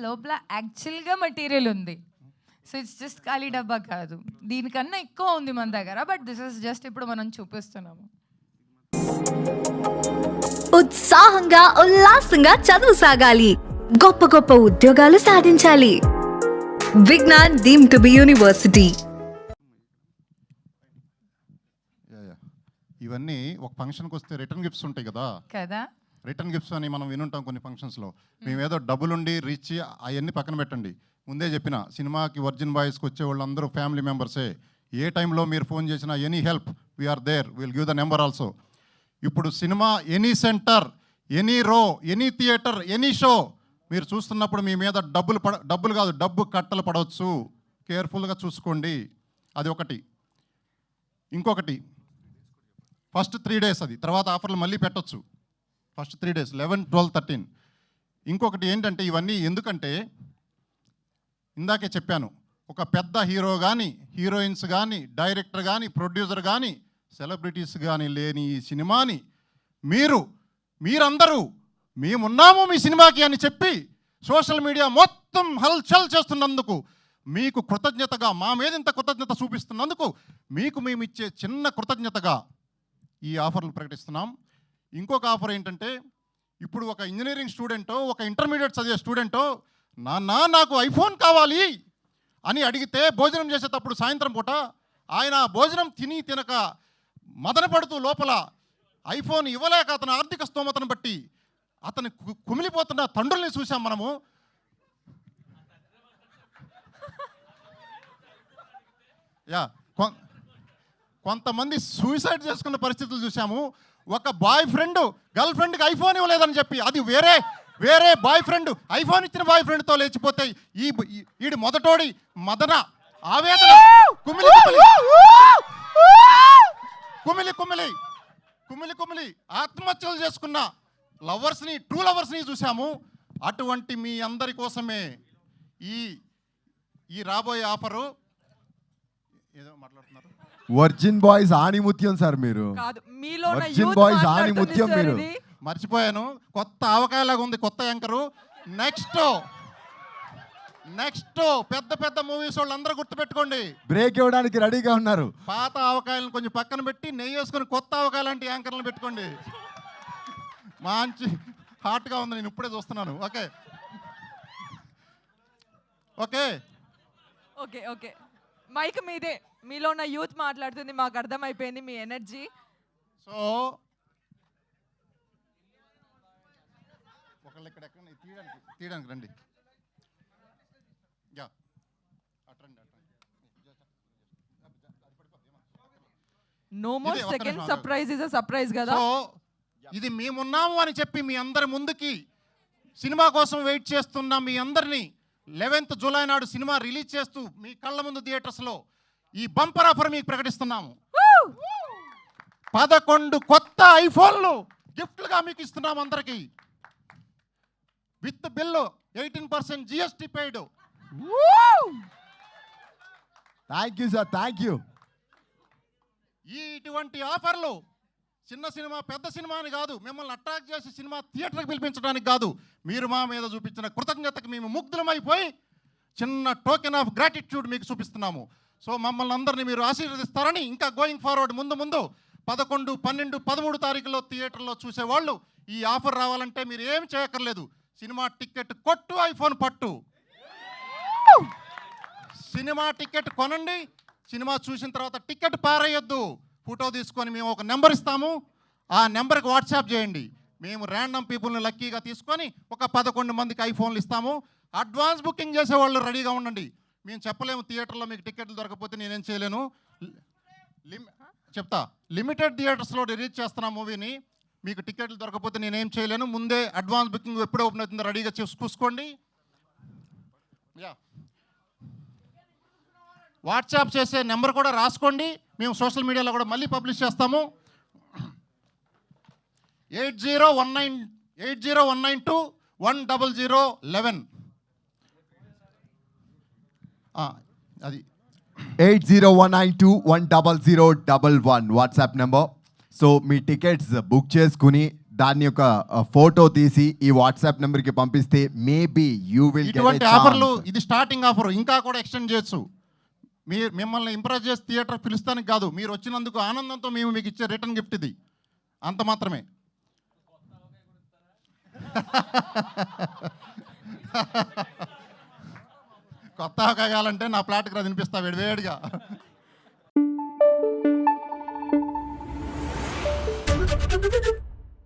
లోపల యాక్చువల్గా మెటీరియల్ ఉంది. సో ఇట్స్ జస్ట్ ఖాళీ డబ్బా కాదు. దీనికన్నా ఎక్కువ ఉంది మన దగ్గర బట్ దిస్ ఇస్ జస్ట్ ఇప్పుడు మనం చూపిస్తున్నాము. ఉత్సాహంగా ఉల్లాసంగా చదువు సాగాలి. గొప్ప గొప్ప ఉద్యోగాలు సాధించాలి. Vignan deem to be university. Yeah, yeah. ఇవన్నీ ఒక ఫంక్షన్కి వస్తే రిటర్న్ గిఫ్ట్స్ ఉంటాయి కదా? కదా? రిటర్న్ గిఫ్ట్స్ అని మనం వినుంటాం కొన్ని ఫంక్షన్స్లో మేము. ఏదో డబ్బులుండి రిచ్ అవన్నీ పక్కన పెట్టండి. ముందే చెప్పిన సినిమాకి వర్జిన్ బాయ్స్కి వచ్చే వాళ్ళందరూ ఫ్యామిలీ మెంబర్సే ఏ. టైంలో మీరు ఫోన్ చేసినా any help we are there will give the number also ఇప్పుడు cinema any centre any row any theatre any show మీరు చూస్తున్నప్పుడు మీ మీద డబ్బులు పడ డబ్బులు కాదు డబ్బు కట్టలు పడవచ్చు. కేర్ఫుల్గా చూసుకోండి. అది ఒకటి. ఇంకొకటి. ఫస్ట్ త్రీ డేస్ అది. తర్వాత ఆఫర్లు మళ్ళీ పెట్టొచ్చు. First three days eleven twelve thirteen. ఇంకొకటి ఏంటంటే ఇవన్నీ ఎందుకంటే ఇందాకే చెప్పాను ఒక పెద్ద హీరో కానీ హీరోయిన్స్ కానీ డైరెక్టర్ కానీ ప్రొడ్యూసర్ కానీ సెలబ్రిటీస్ కానీ లేని ఈ సినిమాని మీరు మీరందరూ మేమున్నాము మీ సినిమాకి అని చెప్పి సోషల్ మీడియా మొత్తం హల్చల్ చేస్తున్నందుకు మీకు కృతజ్ఞతగా మా మీద ఇంత కృతజ్ఞత చూపిస్తున్నందుకు మీకు మేము ఇచ్చే చిన్న కృతజ్ఞతగా ఈ ఆఫర్లు ప్రకటిస్తున్నాం. ఇంకొక ఆఫర్ ఏంటంటే ఇప్పుడు ఒక ఇంజనీరింగ్ స్టూడెంటో ఒక ఇంటర్మీడియట్ చదివే స్టూడెంటో నాన్న నాకు ఐఫోన్ కావాలి అని అడిగితే భోజనం చేసేటప్పుడు సాయంత్రం పూట ఆయన భోజనం తిని తినక మదన పడుతూ లోపల ఐఫోన్ ఇవ్వలేక అతని ఆర్థిక స్తోమతను బట్టి అతని కు- కుమిలిపోతున్న తండ్రుల్ని చూసాం మనము. యా కొంతమంది సూసైడ్ చేసుకున్న పరిస్థితులు చూసాము ఒక బాయ్ ఫ్రెండ్ గర్ల్ ఫ్రెండ్కి ఐఫోన్ ఇవ్వలేదని చెప్పి అది వేరే వేరే బాయ్ ఫ్రెండ్ ఐఫోన్ ఇచ్చిన బాయ్ ఫ్రెండ్తో లేచిపోతే ఈ ఈ- మొదటోడి మదన ఆవేదన కుమిలి కుమిలి. కుమిలి కుమిలి కుమిలి కుమిలి. ఆత్మహత్యలు చేసుకున్న లవర్స్ని ట్రూ లవర్స్ని చూసాము అటువంటి మీ అందరి కోసమే ఈ ఈ రాబోయే ఆఫరు. ఏదో మాట్లాడుతున్నారు. వర్జిన్ బాయ్స్ ఆణిముత్యం సార్ మీరు. కాదు మీలో ఉన్న Virgin youth boys మాట్లాడుతుంది ఆణిముత్యం సార్ మీరు. ఇది. మర్చిపోయాను. కొత్త ఆవకాయలాగా ఉంది కొత్త యాంకరు. నెక్స్ట్ నెక్స్ట్ పెద్ద పెద్ద మూవీస్ వాళ్ళు అందరూ గుర్తుపెట్టుకోండి. బ్రేక్ ఇవ్వడానికి రెడీగా ఉన్నారు. పాత ఆవకాయలను కొంచెం పక్కన పెట్టి నెయ్యి వేసుకొని కొత్త ఆవకాయ లాంటి యాంకర్లను పెట్టుకోండి. మంచి హాట్గా ఉంది నేను ఇప్పుడే చూస్తున్నాను. Okay. Okay. Okay okay. Mic మీదే. మీలో ఉన్న యూత్ మాట్లాడుతుంది మాకు అర్థమైపోయింది మీ ఎనర్జీ. సో ఒకళ్ళు ఇక్కడ ఎక్కడ తీయడానికి తీయడానికి రండి. Yeah. No more second surprise is surprise కదా? సో ఇది మేమున్నాము అని చెప్పి మీ అందరి ముందుకి సినిమా కోసం వెయిట్ చేస్తున్న మీ అందరినీ లెవెన్త్ జూలై నాడు సినిమా రిలీజ్ చేస్తూ మీ కళ్ళ ముందు థియేటర్స్లో ఈ బంపర్ ఆఫర్ మీకు ప్రకటిస్తున్నాము. పదకొండు కొత్త ఐఫోన్లు గిఫ్ట్లుగా మీకు ఇస్తున్నాం అందరికి. With bill eighteen percent GST paid. Thank you sir thank you ఈ ఇటువంటి ఆఫర్లు చిన్న సినిమా పెద్ద సినిమా అని కాదు మిమ్మల్ని అట్రాక్ట్ చేసి సినిమా థియేటర్కి పిలిపించడానికి కాదు. మీరు మా మీద చూపించిన కృతజ్ఞతకు మేము ముగ్ధులమైపోయి చిన్న టోకెన్ ఆఫ్ గ్రాటిట్యూడ్ మీకు చూపిస్తున్నాము. సో మమ్మల్ని అందరినీ మీరు ఆశీర్వదిస్తారని ఇంకా గోయింగ్ ఫార్వర్డ్ ముందు ముందు పదకొండు పన్నెండు పదమూడు తారీఖులో థియేటర్లో చూసేవాళ్ళు ఈ ఆఫర్ రావాలంటే మీరు ఏం చేయక్కర్లేదు. సినిమా టికెట్ కొట్టు ఐఫోన్ పట్టు. సినిమా టికెట్ కొనండి సినిమా చూసిన తర్వాత టికెట్ పారేయొద్దు. ఫోటో తీసుకొని మేము ఒక నెంబర్ ఇస్తాము. ఆ నెంబర్కి వాట్సాప్ చేయండి. మేము ర్యాండమ్ పీపుల్ని లక్కీగా తీసుకొని ఒక పదకొండు మందికి ఐఫోన్లు ఇస్తాము. అడ్వాన్స్ బుకింగ్ చేసేవాళ్ళు రెడీగా ఉండండి. మేము చెప్పలేము థియేటర్లో మీకు టికెట్లు దొరకకపోతే నేనేం చేయలేను. లిమ్ చెప్తా. లిమిటెడ్ థియేటర్స్లో రిలీజ్ చేస్తున్న మూవీని మీకు టికెట్లు దొరకకపోతే నేనేం చేయలేను. ముందే అడ్వాన్స్ బుకింగ్ ఎప్పుడు ఓపెన్ అవుతుందో రెడీగా చూసి చూసుకోండి. యా. వాట్సాప్ చేసే నెంబర్ కూడా రాసుకోండి. మేము సోషల్ మీడియాలో కూడా మళ్ళీ పబ్లిష్ చేస్తాము. Eight zero one nine eight zero one nine two one double zero eleven. అది. Eight zero one nine two one double zero double one WhatsApp number. So మీ tickets book చేసుకుని దాని యొక్క ఫోటో తీసి ఈ వాట్సాప్ నెంబర్కి పంపిస్తే maybe you will ఇటువంటి ఆఫర్లు ఇది స్టార్టింగ్ ఆఫర్ ఇంకా కూడా ఎక్స్టెండ్ చేయొచ్చు. మీ మిమ్మల్ని ఇంప్రెస్ చేసి థియేటర్ పిలుస్తానికి కాదు మీరు వచ్చినందుకు ఆనందంతో మేము మీకు ఇచ్చే రిటర్న్ గిఫ్ట్ ఇది. అంత మాత్రమే. కొత్త కాగాలంటే నా ప్లాట్కి రా వినిపిస్తా వేడివేడిగా